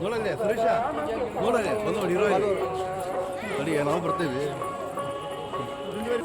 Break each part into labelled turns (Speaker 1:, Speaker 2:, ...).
Speaker 1: ನೋಡಲ್ಲೇ ಸುರೇಶ ನೋಡಲ್ಲೇ ಬಂದು ನೋಡಿ ಇರೋ ನೋಡಿ ನಾವು ಬರ್ತೀವಿ ಮಾಡು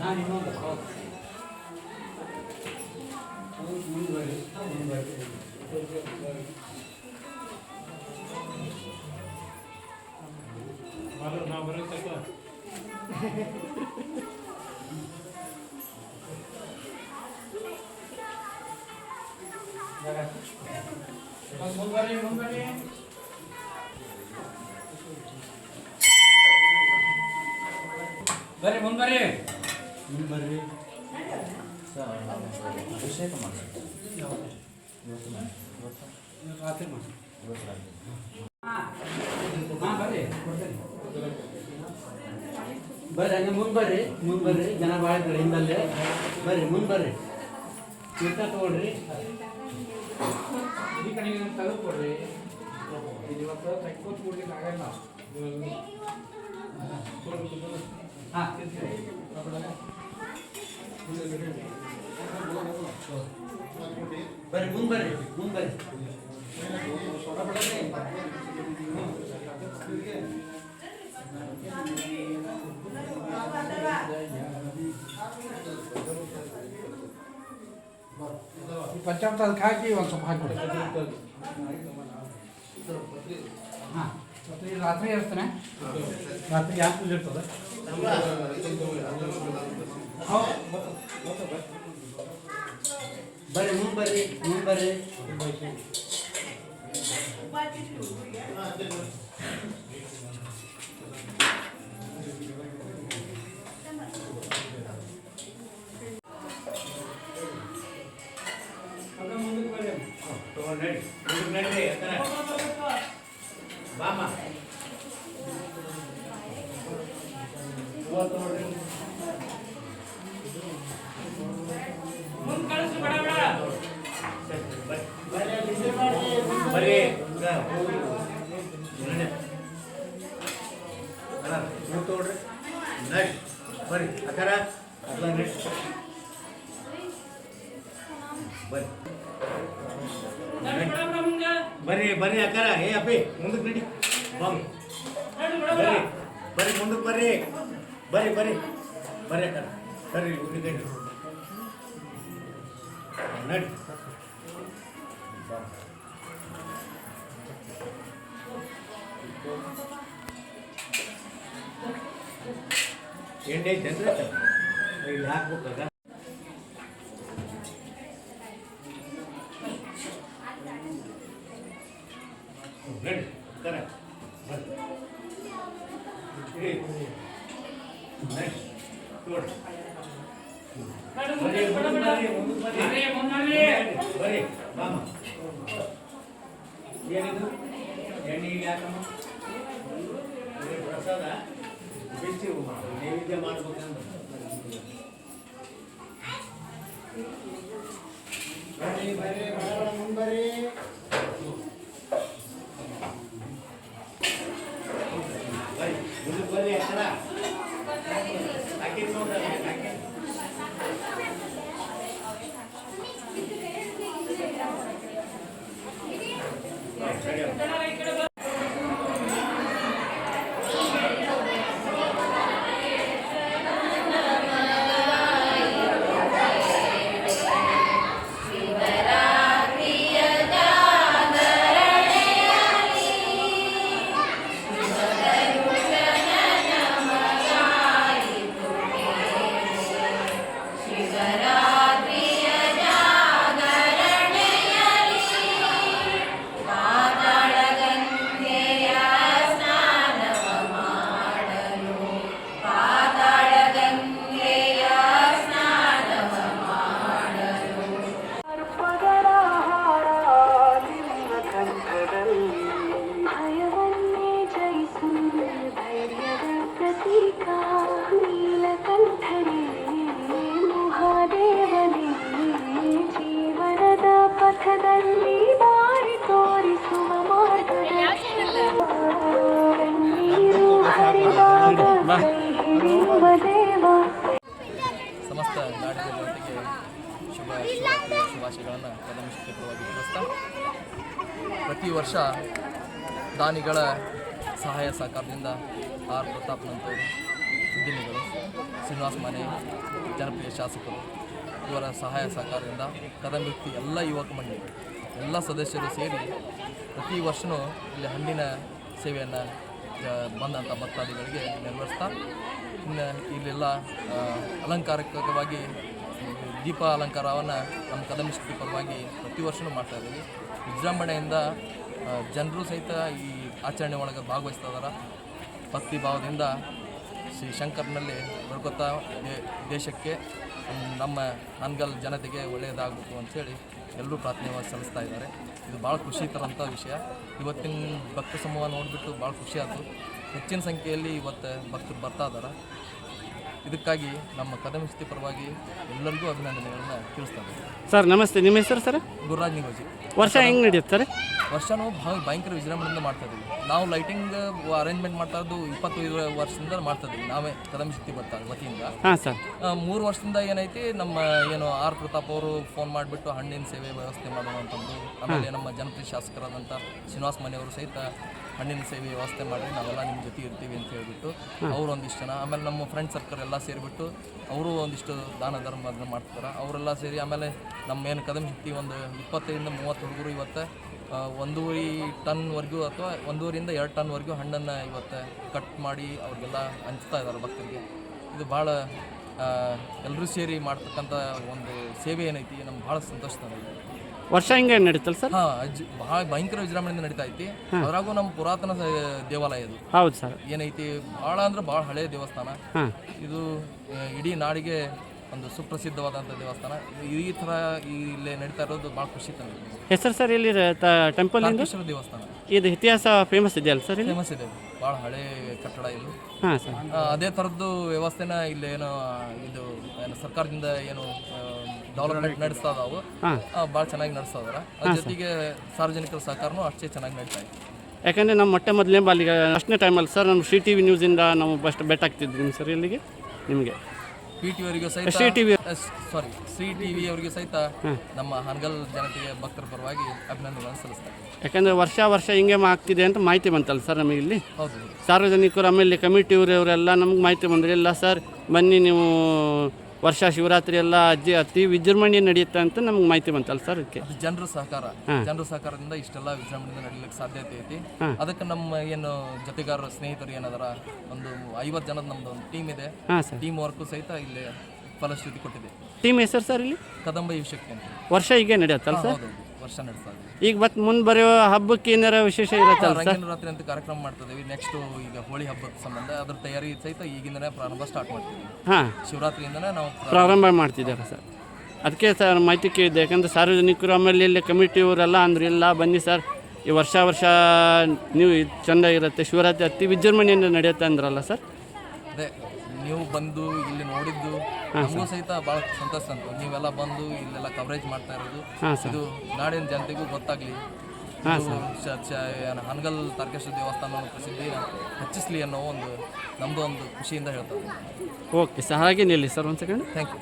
Speaker 2: 何飲んだ ಬರ್ರಿ ಮುಂದೆ
Speaker 3: ಬರ್ರಿ ಮುಂದೆ ಬರ್ರಿ
Speaker 2: ಅಭಿಷೇಕ ಮಾಡಿ.
Speaker 3: ರಾತ್ರಿ ಮಾಡಿ. ಬರ್ರಿ
Speaker 4: ಬರ್ರಿ ಹಂಗೆ ಮುಂದೆ ಬರ್ರಿ ಮುಂದೆ ಬರ್ರಿ ಜನ ಭಾಳ ಇದ್ದಾರೆ ಹಿಂದಲ್ಲೇ. ಬರ್ರಿ ಮುಂದೆ ಬರ್ರಿ ತೀರ್ಥ ತಗೊಳ್ರಿ.
Speaker 3: ಈ ಕಡೆಗೆ ತೆಗೆದು ಕೊಡ್ರಿ ಇದು ಇವತ್ತು ತೆಗ್ದು ಕೊಡ್ಲಿಕ್ಕೆ ಆಗಲ್ಲ ಹಾ.
Speaker 4: ಬರ್ರಿ ಮುಂದೆ ಬರ್ರಿ ಮುಂದೆ
Speaker 3: ಪಂಚಾಮೃತ ಅದಕ್ಕೆ ಹಾಕಿ ಒಂದು ಸ್ವಲ್ಪ ಹಾಕಿ ಹಾಂ ಮತ್ತೆ ಈ ರಾತ್ರಿ ಇರ್ತಾನೆ ರಾತ್ರಿ ಯಾಕೆ ಪೂಜೆ ಇರ್ತದೆ
Speaker 4: ಬರ್ರಿ ಮುಂದೆ ಬರ್ರಿ ಮುಂದೆ ಬರ್ರಿ
Speaker 5: ಬರ್ರಿ ನೀವು ತಗೊಳ್ರಿ ನಡಿ ಬರ್ರಿ ಅಕ್ಕಾರ ಅಲ್ಲ ನಡಿ ಬರ್ರಿ ಬರ್ರಿ ಬರ್ರಿ ಅಕ್ಕಾರ ಏ ಅಪ್ಪಿ ಮುಂದಕ್ಕೆ ನಡಿ ಬಾಮ್ ಬರ್ರಿ ಬರ್ರಿ ಮುಂದಕ್ಕೆ ಬರ್ರಿ ಬರ್ರಿ ಬರ್ರಿ. ಬರ್ರಿ ಅಕ್ಕ. ಉದ್ರಿ ಕೈ ನಡಿ. ಎಣ್ಣೆ ಜನರ ಇಲ್ಲಿ ಹಾಕ್ಬೇಕಾಗ ನಡಿ ಕರ ಬರ್ರಿ. ಏನಿದು ಎಣ್ಣೆ ಇಲ್ಲಿ ಹಾಕಮ್ಮ ಇದು ಪ್ರಸಾದ ಬಿಸಿ ನೈವೇದ್ಯ ಮಾಡ್ಬೇಕಂದ್ರೆ ಬರ್ರಿ ಬರ್ರಿ ಬರೋಣ ಮುಂದೆ ಬರ್ರಿ 哎呀。
Speaker 2: ಸಮಸ್ತ ನಾಡಿನ ಜನತೆಗೆ ಶುಭ ಶುಭಾಶಯಗಳನ್ನು ಕದಮಿಷ್ಟಿ ಪರವಾಗಿ ತಿಳಿಸ್ತಾ ಪ್ರತಿ ವರ್ಷ ದಾನಿಗಳ ಸಹಾಯ ಸಹಕಾರದಿಂದ ಆರ್ ಪ್ರತಾಪ್ನಂತವರು ಉದ್ಯಮಿಗಳು ಶ್ರೀನಿವಾಸ ಮನೆ, ಜನಪ್ರಿಯ ಶಾಸಕರು, ಇವರ ಸಹಾಯ ಸಹಕಾರದಿಂದ ಕದಂಬಿತ್ತಿ ಎಲ್ಲ ಯುವಕ ಮಂಡಳಿ, ಎಲ್ಲ ಸದಸ್ಯರು ಸೇರಿ ಪ್ರತಿ ವರ್ಷವೂ ಇಲ್ಲಿ ಹಣ್ಣಿನ ಸೇವೆಯನ್ನು ಬಂದಂಥ ಭಕ್ತಾದಿಗಳಿಗೆ ನೆರವೇರಿಸ್ತಾ, ಇನ್ನು ಇಲ್ಲೆಲ್ಲ ಅಲಂಕಾರಿಕವಾಗಿ, ದೀಪ ಅಲಂಕಾರವನ್ನು ನಮ್ಮ ಕದಮಿಷ್ಟಿ ಪರವಾಗಿ ಪ್ರತಿ ವರ್ಷವೂ ಮಾಡ್ತಾ ಇದ್ದೀವಿ. ವಿಜೃಂಭಣೆಯಿಂದ ಜನರು ಸಹಿತ ಈ ಆಚರಣೆ ಒಳಗೆ ಭಾಗವಹಿಸ್ತಾ ಇದ್ದಾರೆ ಭಕ್ತಿ ಭಾವದಿಂದ ಶ್ರೀ ಶಂಕರ್ನಲ್ಲಿ ಬರ್ಕೊತಾ ದೇಶಕ್ಕೆ, ನಮ್ಮ ನನ್ಗಲ್ ಜನತೆಗೆ ಒಳ್ಳೆಯದಾಗಬೇಕು ಅಂಥೇಳಿ ಎಲ್ಲರೂ ಪ್ರಾರ್ಥನೆ ಸಲ್ಲಿಸ್ತಾ ಇದ್ದಾರೆ. ಇದು ಭಾಳ ಖುಷಿ ತರೋಂಥ ವಿಷಯ. ಇವತ್ತಿನ ಭಕ್ತ ಸಮೂಹ ನೋಡಿಬಿಟ್ಟು ಭಾಳ ಖುಷಿ ಆಯಿತು. ಹೆಚ್ಚಿನ ಸಂಖ್ಯೆಯಲ್ಲಿ ಇವತ್ತು ಭಕ್ತರು ಬರ್ತಾ ಇದ್ದಾರೆ ಇದಕ್ಕಾಗಿ ನಮ್ಮ ಕದಮಿಸ್ತಿ ಪರವಾಗಿ ಎಲ್ಲರಿಗೂ ಅಭಿನಂದನೆಗಳನ್ನು ತಿಳಿಸ್ತಾ
Speaker 6: ಸರ್ ನಮಸ್ತೆ. ನಿಮ್ಮ ಹೆಸರು ಸರ್?
Speaker 2: ಗುರುರಾಜ್ ನಿಗೋಜಿ.
Speaker 6: ವರ್ಷ ಹೆಂಗೆ ನಡೆಯುತ್ತೆ ಸರ್?
Speaker 2: ವರ್ಷನೂ ಭಾಳ ಭಯಂಕರ ವಿಜೃಂಭಣೆಯಿಂದ ಮಾಡ್ತಾ ಇದ್ದೀವಿ. ನಾವು ಲೈಟಿಂಗ್ ಅರೇಂಜ್ಮೆಂಟ್ ಮಾಡ್ತಾ ಇದ್ದು ಇಪ್ಪತ್ತೈದು ವರ್ಷದಿಂದ ಮಾಡ್ತಾ ಇದ್ದೀವಿ. ನಾವೇ ಕದಂ ಶಕ್ತಿ ಬರ್ತಾ ವತಿಯಿಂದ.
Speaker 6: ಹಾಂ ಸರ್.
Speaker 2: ಆ, ಮೂರು ವರ್ಷದಿಂದ ಏನೈತಿ ನಮ್ಮ ಏನು ಆರ್ ಪ್ರತಾಪ್ ಅವರು ಫೋನ್ ಮಾಡಿಬಿಟ್ಟು ಹಣ್ಣಿನ ಸೇವೆ ವ್ಯವಸ್ಥೆ ಮಾಡೋಣ ಅಂತಂದು ಆಮೇಲೆ ನಮ್ಮ ಜನಪ್ರಿಯ ಶಾಸಕರಾದಂಥ ಶ್ರೀನಿವಾಸ ಮನೆಯವರು ಸಹಿತ ಹಣ್ಣಿನ ಸೇವೆ ವ್ಯವಸ್ಥೆ ಮಾಡಿ ನಾವೆಲ್ಲ ನಿಮ್ಮ ಜೊತೆ ಇರ್ತೀವಿ ಅಂತ ಹೇಳ್ಬಿಟ್ಟು ಅವರು ಒಂದಿಷ್ಟು ಜನ ಆಮೇಲೆ ನಮ್ಮ ಫ್ರೆಂಡ್ ಸರ್ಕಲ್ ಎಲ್ಲ ಸೇರಿಬಿಟ್ಟು ಅವರು ಒಂದಿಷ್ಟು ದಾನ ಧರ್ಮ ಅದನ್ನ ಮಾಡ್ತಾರೆ. ಅವರೆಲ್ಲ ಸೇರಿ ಆಮೇಲೆ ನಮ್ಮ ಏನು ಕದಮ್ ಶಕ್ತಿ ಒಂದು ಇಪ್ಪತ್ತೈದರಿಂದ ಮೂವತ್ತು ಹುಡುಗರು ಇವತ್ತು ಒಂದೂವರೆ ಟನ್ವರೆಗೂ ಅಥವಾ ಒಂದೂವರೆಯಿಂದ ಎರಡು ಟನ್ವರೆಗೂ ಹಣ್ಣನ್ನು ಇವತ್ತು ಕಟ್ ಮಾಡಿ ಅವ್ರಿಗೆಲ್ಲ ಹಂಚ್ತಾ ಇದ್ದಾರೆ ಭಕ್ತರಿಗೆ. ಇದು ಭಾಳ ಎಲ್ಲರೂ ಸೇರಿ ಮಾಡ್ತಕ್ಕಂಥ ಒಂದು ಸೇವೆ ಏನೈತಿ ನಮ್ಗೆ ಭಾಳ ಸಂತೋಷ ತಂದೈತಿ
Speaker 6: ವರ್ಷ ಹಿಂಗೆ ನಡೀತಲ್ಲ ಸರ್?
Speaker 2: ಹಾ ಭಾಳ ಭಯಂಕರ ವಿಜೃಂಭಣೆಯಿಂದ ನಡೀತಾ ಐತಿ. ಅದ್ರಾಗೂ ನಮ್ಮ ಪುರಾತನ ಸ- ದೇವಾಲಯ ಇದು
Speaker 6: ಹೌದು ಸರ್.
Speaker 2: ಏನೈತಿ ಭಾಳ ಅಂದ್ರೆ ಭಾಳ ಹಳೆಯ ದೇವಸ್ಥಾನ.
Speaker 6: ಹಾಂ.
Speaker 2: ಇದು ಆ, ಇಡೀ ನಾಡಿಗೆ ಒಂದು ಸುಪ್ರಸಿದ್ಧವಾದಂಥ ದೇವಸ್ಥಾನ. ಇದು ಈ ಥರ ಇಲ್ಲಿ ನಡೀತಾ ಇರೋದು ಭಾಳ ಖುಷಿ ತಂದಿದೆ
Speaker 6: ಹೆಸರು ಸರ್ ಇಲ್ಲಿ ಟೆಂಪಲ್ ಇಂದು
Speaker 2: ದೇವಸ್ಥಾನ.
Speaker 6: ಇದು ಇತಿಹಾಸ ಫೇಮಸ್ ಇದೆಯಲ್ಲ ಸರ್ ಇಲ್ಲಿ?
Speaker 2: ಫೇಮಸ್ ಇದೆ. ಭಾಳ ಹಳೆ ಕಟ್ಟಡ ಇದು.
Speaker 6: ಹಾಂ ಸರ್.
Speaker 2: ಆ, ಅದೇ ಥರದ್ದು ವ್ಯವಸ್ಥೆನ ಇಲ್ಲೇನೋ ಇದು ಏನು ಸರ್ಕಾರದಿಂದ ಏನು ಡೆವಲಪ್ಮೆಂಟ್ ನಡೆಸ್ತಾ ಇದಾವು. ಭಾಳ ಚೆನ್ನಾಗಿ ನಡೆಸ್ತಾ ಇದಾರೆ. ಅದ್ರ ಜೊತೆಗೆ ಸಾರ್ವಜನಿಕರ ಸಹಕಾರನೂ ಅಷ್ಟೇ ಚೆನ್ನಾಗಿ ನಡೀತಾ ಇದೆ.
Speaker 6: ಯಾಕಂದರೆ ನಮ್ಮ ಮೊಟ್ಟೆ ಮೊದಲನೇ ಬಾಲಿಗೆ ಅಷ್ಟನೇ ಟೈಮಲ್ಲಿ ಸರ್ ನಮ್ಮ ಶ್ರೀ ಟಿ ವಿ ನ್ಯೂಸಿಂದ ನಾವು ಫಸ್ಟ್ ಬೆಟ್ ಆಗ್ತಿದ್ವಿ ನಿಮ್ಮ ಸರ್ ಇಲ್ಲಿಗೆ? ನಿಮಗೆ.
Speaker 2: ಪಿ ಟಿ ಅವರಿಗೂ ಸಹಿತ
Speaker 6: Shri TV
Speaker 2: sorry C T V ಅವರಿಗೆ ಸಹಿತ ನಮ್ಮ ಹಾನಗಲ್ ಜನತೆಗೆ ಭಕ್ತರ ಪರವಾಗಿ ಅಭಿನಂದನೆಗಳನ್ನು ಸಲ್ಲಿಸ್ತಾರೆ
Speaker 6: ಯಾಕಂದರೆ ವರ್ಷ ವರ್ಷ ಹಿಂಗೆ ಆಗ್ತಿದೆ ಅಂತ ಮಾಹಿತಿ ಬಂತಲ್ಲ ಸರ್ ನಮಗೆ ಇಲ್ಲಿ? ಸಾರ್ವಜನಿಕರು ಆಮೇಲೆ ಕಮಿಟಿ ಇವರೆಲ್ಲ ನಮ್ಗೆ ಮಾಹಿತಿ ಬಂದರೆ ಇಲ್ಲ ಸರ್ ಬನ್ನಿ ನೀವು ವರ್ಷ ಶಿವರಾತ್ರಿ ಎಲ್ಲ ಅಜ್ಜಿ ಅತಿ ವಿಜೃಂಭಣೆ ನಡೆಯುತ್ತೆ ಅಂತ ನಮ್ಗೆ ಮಾಹಿತಿ ಬಂತಲ್ಲ ಸರ್ ಅದಕ್ಕೆ?
Speaker 2: ಅದು ಜನರ ಸಹಕಾರ. ಜನರ ಸಹಕಾರದಿಂದ ಇಷ್ಟೆಲ್ಲ ವಿಜೃಂಭಣೆಯಿಂದ ನಡೀಲಿಕ್ಕೆ ಸಾಧ್ಯತೆ ಐತಿ ಅದಕ್ಕೆ ನಮ್ಮ ಏನು ಜೊತೆಗಾರರು ಸ್ನೇಹಿತರು ಏನದಾರ ಒಂದು ಐವತ್ತು ಜನದ ನಮ್ದು ಒಂದು ಟೀಮ್ ಇದೆ.
Speaker 6: ಹಾಂ ಸರ್.
Speaker 2: ಟೀಮ್ ವರ್ಕು ಸಹಿತ ಇಲ್ಲಿ ಫಲಶ್ರುತಿ ಕೊಟ್ಟಿದೆ.
Speaker 6: ಟೀಮ್ ಹೆಸರು ಸರ್ ಇಲ್ಲಿ?
Speaker 2: ಕದಂಬ ಯುವಶಕ್ತಿ ಅಂತ.
Speaker 6: ವರ್ಷ ಹೀಗೆ ನಡೆಯುತ್ತಲ್ಲ ಸರ್?
Speaker 2: ಹೌದು ವರ್ಷ ನಡೆಸ್ತಾ
Speaker 6: ಈಗ ಮತ್ತೆ ಮುಂದೆ ಬರೋ ಹಬ್ಬಕ್ಕೆ ಏನಾರ ವಿಶೇಷ ಇರುತ್ತಲ್ಲ ಸರ್?
Speaker 2: ರಂಗಿನ ರಾತ್ರಿ ಅಂತ ಕಾರ್ಯಕ್ರಮ ಮಾಡ್ತಿದ್ದೀವಿ ನೆಕ್ಸ್ಟ್ ಈಗ ಹೋಳಿ ಹಬ್ಬದ ಸಂಬಂಧ ಅದ್ರ ತಯಾರಿ ಸಹಿತ ಈಗಿಂದನೇ ಪ್ರಾರಂಭ ಸ್ಟಾರ್ಟ್ ಮಾಡ್ತೀವಿ
Speaker 6: ಹಾಂ.
Speaker 2: ಶಿವರಾತ್ರಿಯಿಂದನೇ ನಾವು ಪ್ರ-
Speaker 6: ಪ್ರಾರಂಭ ಮಾಡ್ತಿದ್ದಾರೆ ಸರ್. ಅದಕ್ಕೆ ಸರ್ ಮಾಹಿತಿ ಕೇಳಿದ್ದೆ ಯಾಕಂದ್ರೆ ಸಾರ್ವಜನಿಕರು ಆಮೇಲೆ ಇಲ್ಲಿ ಕಮಿಟಿಯವರೆಲ್ಲ ಅಂದ್ರೆ ಇಲ್ಲ ಬನ್ನಿ ಸರ್. ಈ ವರ್ಷ ವರ್ಷ ನೀವು ಇದು ಚೆಂದ ಇರುತ್ತೆ. ಶಿವರಾತ್ರಿ ಅತಿ ವಿಜೃಂಭಣೆಯಿಂದ ನಡೆಯುತ್ತೆ ಅಂದ್ರಲ್ಲ ಸರ್?
Speaker 2: ಅದೇ ನೀವು ಬಂದು ಇಲ್ಲಿ ನೋಡಿದ್ದು ನಮಗೂ ಸಹಿತ ಭಾಳ ಸಂತೋಷ ಅಂತ. ನೀವೆಲ್ಲ ಬಂದು ಇಲ್ಲೆಲ್ಲ ಕವರೇಜ್ ಮಾಡ್ತಾ ಇರೋದು.
Speaker 6: ಹಾಂ ಸರ್.
Speaker 2: ಇದು ನಾಡಿನ ಜನತೆಗೂ ಗೊತ್ತಾಗ್ಲಿ. ಇದು ಸರ್. ಹನಗಲ್ ತಾರಕೇಶ್ವರ ದೇವಸ್ಥಾನ ಪ್ರಸಿದ್ಧಿ ಹೆಚ್ಚಿಸ್ಲಿ ಅನ್ನೋ ಒಂದು ನಮ್ದು ಒಂದು ಖುಷಿಯಿಂದ ಹೇಳ್ತಾರೆ.
Speaker 6: Okay sir. ಹಾಗೆ ನಿಲ್ಲಿ ಸರ್ ಒಂದು ಸೆಕೆಂಡ್
Speaker 2: ಥ್ಯಾಂಕ್ ಯು